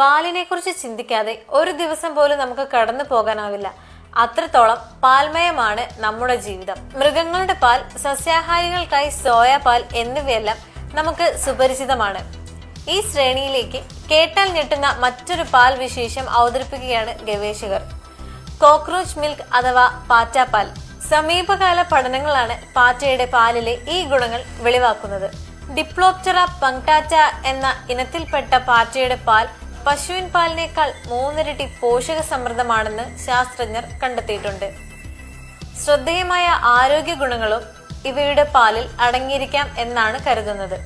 പാലിനെ കുറിച്ച് ചിന്തിക്കാതെ ഒരു ദിവസം പോലും നമുക്ക് കടന്നു പോകാനാവില്ല. അത്രത്തോളം പാൽമയമാണ് നമ്മുടെ ജീവിതം. മൃഗങ്ങളുടെ പാൽ സസ്യാഹാരികൾക്കായി സോയ പാൽ എന്നിവയെല്ലാം നമുക്ക് സുപരിചിതമാണ്. ഈ ശ്രേണിയിലേക്ക് കേട്ടാൽ ഞെട്ടുന്ന മറ്റൊരു പാൽ വിശേഷം അവതരിപ്പിക്കുകയാണ് ഗവേഷകർ. കോക്രോച്ച് മിൽക്ക് അഥവാ പാറ്റാപ്പാൽ സമീപകാല പഠനങ്ങളാണ് പാറ്റയുടെ പാലിലെ ഈ ഗുണങ്ങൾ വെളിവാക്കുന്നത്. ഡിപ്ലോപ്റ്ററ പങ്കാറ്റ എന്ന ഇനത്തിൽപ്പെട്ട പാറ്റയുടെ പാൽ പശുവിൻ പാലിനേക്കാൾ മൂന്നിരട്ടി പോഷക സമൃദ്ധമാണെന്ന് ശാസ്ത്രജ്ഞർ കണ്ടെത്തിയിട്ടുണ്ട്. ശ്രദ്ധേയമായ ആരോഗ്യ ഗുണങ്ങളും ഇവയുടെ പാലിൽ അടങ്ങിയിരിക്കാം എന്നാണ് കരുതുന്നത്.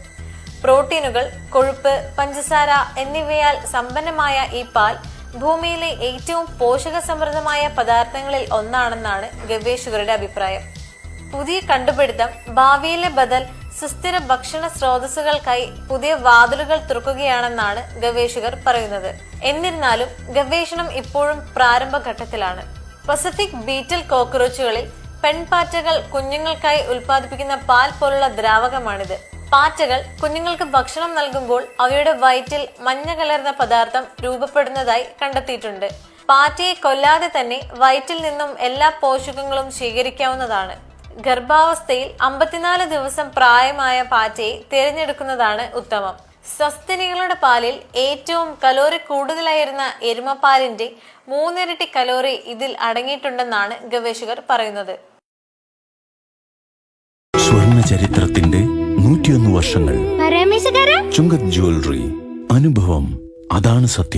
പ്രോട്ടീനുകൾ കൊഴുപ്പ് പഞ്ചസാര എന്നിവയാൽ സമ്പന്നമായ ഈ പാൽ ഭൂമിയിലെ ഏറ്റവും പോഷക സമൃദ്ധമായ പദാർത്ഥങ്ങളിൽ ഒന്നാണെന്നാണ് ഗവേഷകരുടെ അഭിപ്രായം. പുതിയ കണ്ടുപിടുത്തം ഭാവിയിലെ ബദൽ സുസ്ഥിര ഭക്ഷണ സ്രോതസ്സുകൾക്കായി പുതിയ വാതിലുകൾ തുറക്കുകയാണെന്നാണ് ഗവേഷകർ പറയുന്നത്. എന്നിരുന്നാലും ഗവേഷണം ഇപ്പോഴും പ്രാരംഭഘട്ടത്തിലാണ് പസഫിക് ബീറ്റൽ കോക്രോച്ചുകളിൽ പെൺപാറ്റകൾ കുഞ്ഞുങ്ങൾക്കായി ഉൽപ്പാദിപ്പിക്കുന്ന പാൽ പോലുള്ള ദ്രാവകമാണിത്. പാറ്റകൾ കുഞ്ഞുങ്ങൾക്ക് ഭക്ഷണം നൽകുമ്പോൾ അവയുടെ വയറ്റിൽ മഞ്ഞ കലർന്ന പദാർത്ഥം രൂപപ്പെടുന്നതായി കണ്ടെത്തിയിട്ടുണ്ട്. പാറ്റയെ കൊല്ലാതെ തന്നെ വയറ്റിൽ നിന്നും എല്ലാ പോഷകങ്ങളും സ്വീകരിക്കാവുന്നതാണ് ഗർഭാവസ്ഥയിൽ അമ്പത്തിനാല് ദിവസം പ്രായമായ പാറ്റയെ തിരഞ്ഞെടുക്കുന്നതാണ് ഉത്തമം. സസ്തനികളുടെ പാലിൽ ഏറ്റവും കലോറി കൂടുതലായിരുന്ന എരുമപ്പാലിന്റെ മൂന്നിരട്ടി കലോറി ഇതിൽ അടങ്ങിയിട്ടുണ്ടെന്നാണ് ഗവേഷകർ പറയുന്നത്. സ്വർണ ചരിത്രത്തിന്റെ നൂറ്റിയൊന്ന് വർഷങ്ങൾ. ചുങ്കത് ജ്വല്ലറി അനുഭവം അതാണ് സത്യം.